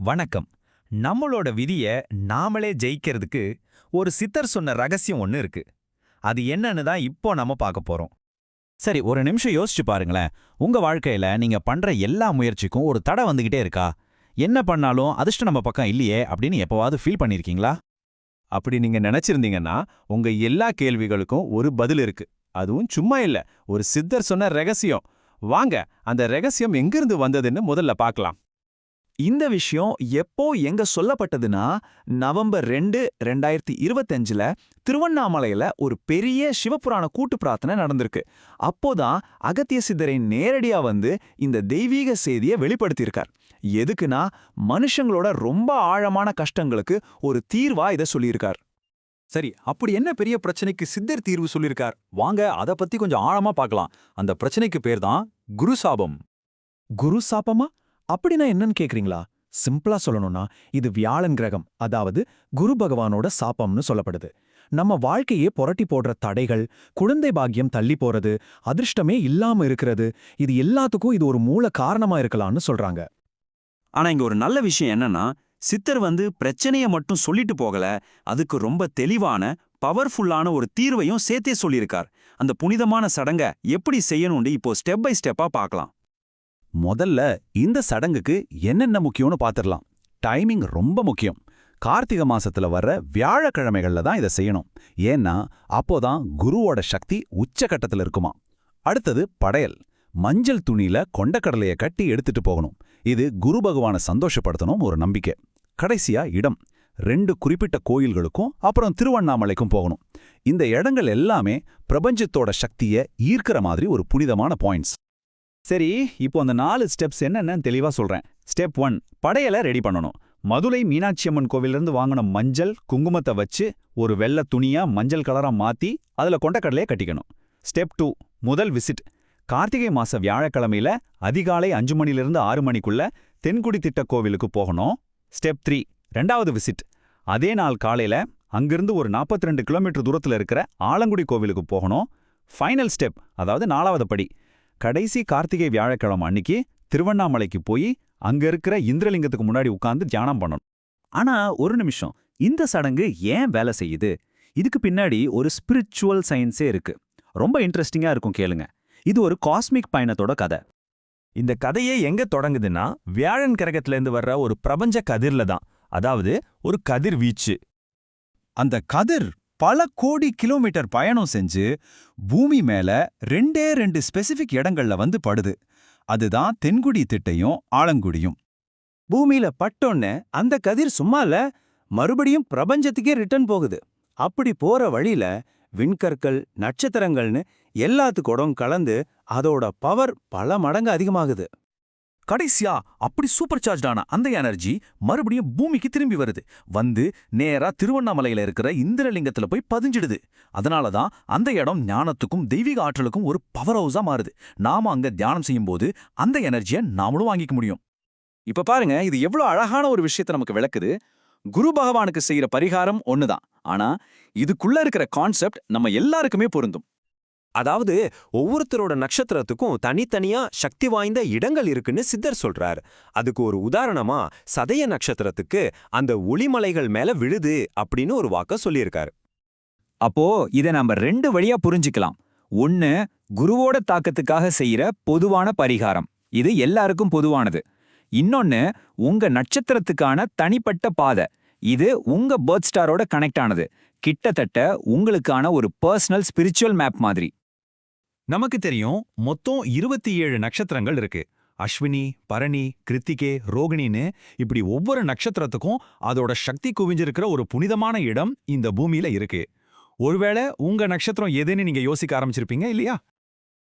வணக்கம். நம்மளோட விதிய நாமளே ஜெயிக்கிறதுக்கு ஒரு சித்தர் சொன்ன ரகசியம் ஒன்னு இருக்கு. அது என்னன்னு தான் இப்போ நம்ம பார்க்க போறோம். சரி ஒரு நிமிஷம் யோசிச்சு பாருங்களேன். உங்க வாழ்க்கையில நீங்க பண்ற எல்லா முயற்சிக்கும் ஒரு தடை வந்துகிட்டே இருக்கா? என்ன பண்ணாலும் அதிர்ஷ்டம் நம்ம பக்கம் இல்லையே அப்படின்னு எப்பவாவது ஃபீல் பண்ணிருக்கீங்களா? அப்படி நீங்க நினைச்சிருந்தீங்கன்னா உங்க எல்லா கேள்விகளுக்கும் ஒரு பதில் இருக்கு. அதுவும் சும்மா இல்ல ஒரு சித்தர் சொன்ன ரகசியம். வாங்க அந்த ரகசியம் எங்கிருந்து வந்ததுன்னு முதல்ல பார்க்கலாம். இந்த விஷயம் எப்போ எங்க சொல்லப்பட்டதுன்னா நவம்பர் ரெண்டு ரெண்டாயிரத்தி இருபத்தஞ்சில் திருவண்ணாமலையில ஒரு பெரிய சிவபுராண கூட்டு பிரார்த்தனை நடந்திருக்கு. அப்போதான் அகத்திய சித்தரை நேரடியா வந்து இந்த தெய்வீக செய்தியை வெளிப்படுத்தியிருக்கார். எதுக்குன்னா மனுஷங்களோட ரொம்ப ஆழமான கஷ்டங்களுக்கு ஒரு தீர்வா இதை சொல்லியிருக்கார். சரி அப்படி என்ன பெரிய பிரச்சனைக்கு சித்தர் தீர்வு சொல்லியிருக்கார்? வாங்க அத பத்தி கொஞ்சம் ஆழமா பார்க்கலாம். அந்த பிரச்சனைக்கு பேர் தான் குரு சாபம் குரு சாபமா அப்படின்னா என்னன்னு கேக்குறீங்களா? சிம்பிளா சொல்லணும்னா இது வியாழன் கிரகம் அதாவது குரு பகவானோட சாப்பம்னு சொல்லப்படுது. நம்ம வாழ்க்கையே புரட்டி போடுற தடைகள் குழந்தை பாக்கியம் தள்ளி போறது அதிர்ஷ்டமே இல்லாம இருக்கிறது இது எல்லாத்துக்கும் இது ஒரு மூல காரணமா இருக்கலாம்னு சொல்றாங்க. ஆனா இங்க ஒரு நல்ல விஷயம் என்னன்னா சித்தர் வந்து பிரச்சனைய மட்டும் சொல்லிட்டு போகல அதுக்கு ரொம்ப தெளிவான பவர்ஃபுல்லான ஒரு தீர்வையும் சேர்த்தே சொல்லியிருக்கார். அந்த புனிதமான சடங்க எப்படி செய்யணும்னு இப்போ ஸ்டெப் பை ஸ்டெப்பா பார்க்கலாம். முதல்ல இந்த சடங்குக்கு என்னென்ன முக்கியம்னு பார்த்துடலாம் டைமிங் ரொம்ப முக்கியம். கார்த்திகை மாசத்துல வர்ற வியாழக்கிழமைகள்ல தான் இதை செய்யணும். ஏன்னா அப்போதான் குருவோட சக்தி உச்சகட்டத்தில் இருக்குமா. அடுத்தது படையல். மஞ்சள் துணியில கொண்டக்கடலைய கட்டி எடுத்துட்டு போகணும். இது குரு பகவானை சந்தோஷப்படுத்தணும் ஒரு நம்பிக்கை. கடைசியா இடம். ரெண்டு குறிப்பிட்ட கோயில்களுக்கும் அப்புறம் திருவண்ணாமலைக்கும் போகணும். இந்த இடங்கள் எல்லாமே பிரபஞ்சத்தோட சக்தியை ஈர்க்கிற மாதிரி ஒரு புனிதமான பாயிண்ட்ஸ் சரி இப்போ அந்த நாலு ஸ்டெப்ஸ் என்னென்னு தெளிவா சொல்றேன். ஸ்டெப் ஒன் படையலை ரெடி பண்ணணும். மதுரை மீனாட்சி அம்மன் கோவிலிருந்து வாங்கின மஞ்சள் குங்குமத்தை வச்சு ஒரு வெள்ளை துணியா மஞ்சள் கலரா மாத்தி அதுல கொண்டக்கடலையை கட்டிக்கணும். ஸ்டெப் டூ முதல் விசிட் கார்த்திகை மாச வியாழக்கிழமையில அதிகாலை அஞ்சு மணிலிருந்து ஆறு மணிக்குள்ள தென்குடி திட்ட கோவிலுக்கு போகணும். ஸ்டெப் த்ரீ ரெண்டாவது விசிட் அதே நாள் காலையில அங்கிருந்து ஒரு 42 ரெண்டு கிலோமீட்டர் தூரத்துல இருக்கிற ஆலங்குடி கோவிலுக்கு போகணும். ஃபைனல் ஸ்டெப் அதாவது நாலாவது படி. கடைசி கார்த்திகை வியாழக்கிழமை அன்னைக்கு திருவண்ணாமலைக்கு போய் அங்க இருக்கிற இந்திரலிங்கத்துக்கு முன்னாடி உட்கார்ந்து தியானம் பண்ணணும். ஆனா ஒரு நிமிஷம். இந்த சடங்கு ஏன் வேலை செய்யுது? இதுக்கு பின்னாடி ஒரு ஸ்பிரிச்சுவல் சயின்ஸே இருக்கு. ரொம்ப இன்ட்ரெஸ்டிங்கா இருக்கும் கேளுங்க. இது ஒரு காஸ்மிக் பயணத்தோட கதை. இந்த கதையே எங்க தொடங்குதுன்னா வியாழன் கிரகத்திலேருந்து வர்ற ஒரு பிரபஞ்ச கதிர்ல தான். அதாவது ஒரு கதிர் வீச்சு அந்த கதிர் பல கோடி கிலோமீட்டர் பயணம் செஞ்சு பூமி மேல ரெண்டே ரெண்டு ஸ்பெசிபிக் இடங்கள்ல வந்து படுது. அதுதான் தென்குடி திட்டையும் ஆலங்குடியும். பூமியில பட்டோன்னு அந்த கதிர் சும்மா இல்ல மறுபடியும் பிரபஞ்சத்துக்கே ரிட்டர்ன் போகுது. அப்படி போற வழியில விண்கற்கள் நட்சத்திரங்கள்னு எல்லாத்துக்கூடம் கலந்து அதோட பவர் பல மடங்கு அதிகமாகுது. கடைசியா அப்படி சூப்பர் சார்ஜான அந்த எனர்ஜி மறுபடியும் பூமிக்கு திரும்பி வருது. வந்து நேரா திருவண்ணாமலையில இருக்கிற இந்திரலிங்கத்துல போய் பதிஞ்சிடுது. அதனால தான் அந்த இடம் ஞானத்துக்கும் தெய்வீக ஆற்றலுக்கும் ஒரு பவர் ஹவுஸா மாறுது. நாம அங்க தியானம் செய்யும்போது அந்த எனர்ஜியை நாமளும் வாங்கிக்க முடியும். இப்ப பாருங்க இது எவ்வளவு அழகான ஒரு விஷயத்தை நமக்கு விளக்குது. குரு பகவானுக்கு செய்யற பரிகாரம் ஒண்ணுதான். ஆனா இதுக்குள்ள இருக்கிற கான்செப்ட் நம்ம எல்லாருக்குமே பொருந்தும். அதாவது ஒவ்வொருத்தரோட நட்சத்திரத்துக்கும் தனித்தனியா சக்தி வாய்ந்த இடங்கள் இருக்குன்னு சித்தர் சொல்றார். அதுக்கு ஒரு உதாரணமா சதய நட்சத்திரத்துக்கு அந்த ஒளிமலைகள் மேல விழுது அப்படின்னு ஒரு வாக்க சொல்லியிருக்காரு. அப்போ இதை நம்ம ரெண்டு வழியா புரிஞ்சுக்கலாம். ஒன்னு குருவோட தாக்கத்துக்காக செய்யற பொதுவான பரிகாரம். இது எல்லாருக்கும் பொதுவானது. இன்னொன்னு உங்க நட்சத்திரத்துக்கான தனிப்பட்ட பாதை. இது உங்க பர்த் ஸ்டாரோட கனெக்ட் ஆனது. கிட்டத்தட்ட உங்களுக்கான ஒரு பர்சனல் ஸ்பிரிச்சுவல் மேப் மாதிரி. நமக்கு தெரியும் மொத்தம் இருபத்தி ஏழு நட்சத்திரங்கள் இருக்கு. அஸ்வினி பரணி கிருத்திகே ரோகிணின்னு இப்படி ஒவ்வொரு நட்சத்திரத்துக்கும் அதோட சக்தி குவிஞ்சிருக்கிற ஒரு புனிதமான இடம் இந்த பூமியில இருக்கு. ஒருவேளை உங்க நட்சத்திரம் எதுன்னு நீங்க யோசிக்க ஆரம்பிச்சிருப்பீங்க இல்லையா?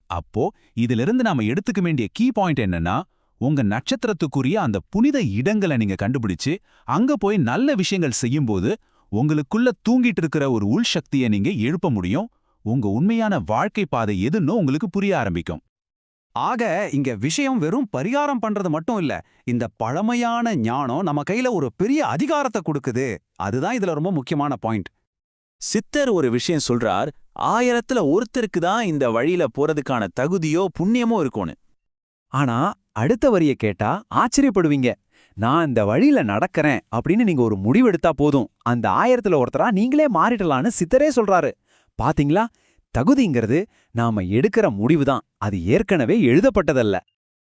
அப்போ இதிலிருந்து நாம எடுத்துக்க வேண்டிய கீ பாயிண்ட் என்னன்னா உங்க நட்சத்திரத்துக்குரிய அந்த புனித இடங்களை நீங்க கண்டுபிடிச்சு அங்க போய் நல்ல விஷயங்கள் செய்யும்போது உங்களுக்குள்ள தூங்கிட்டு இருக்கிற ஒரு உள் சக்தியை நீங்க எழுப்ப முடியும். உங்க உண்மையான வாழ்க்கை பாதை எதுன்னு உங்களுக்கு புரிய ஆரம்பிக்கும். ஆக இங்க விஷயம் வெறும் பரிகாரம் பண்றது மட்டும் இல்ல இந்த பழமையான ஞானம் நம்ம கையில ஒரு பெரிய அதிகாரத்தை கொடுக்குது. அதுதான் இதுல ரொம்ப முக்கியமான பாயிண்ட். சித்தர் ஒரு விஷயம் சொல்றார் ஆயிரத்துல ஒருத்தருக்கு தான் இந்த வழியில போறதுக்கான தகுதியோ புண்ணியமோ இருக்கும்னு. ஆனா அடுத்த வரிய கேட்டா ஆச்சரியப்படுவீங்க. நான் இந்த வழியில நடக்கறேன் அப்படின்னு நீங்க ஒரு முடிவெடுத்தா போதும். அந்த ஆயிரத்துல ஒருத்தரா நீங்களே மாறிடலான்னு சித்தரே சொல்றாரு. பாத்தீங்களா? தகுதிங்கிறது நாம எடுக்கிற முடிவுதான். அது ஏற்கனவே எழுதப்பட்டதல்ல.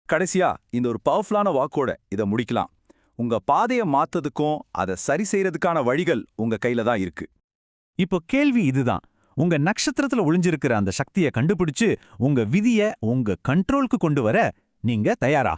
கடைசியா இந்த ஒரு பவர்ஃபுல்லான வாக்கோட இத முடிக்கலாம். உங்க பாதைய மாத்ததுக்கும் அதை சரி செய்யறதுக்கான வழிகள் உங்க கையில தான் இருக்கு. இப்போ கேள்வி இதுதான். உங்க நட்சத்திரத்துல ஒளிஞ்சிருக்கிற அந்த சக்தியை கண்டுபிடிச்சு உங்க விதிய உங்க கண்ட்ரோலுக்கு கொண்டு வர நீங்க தயாரா?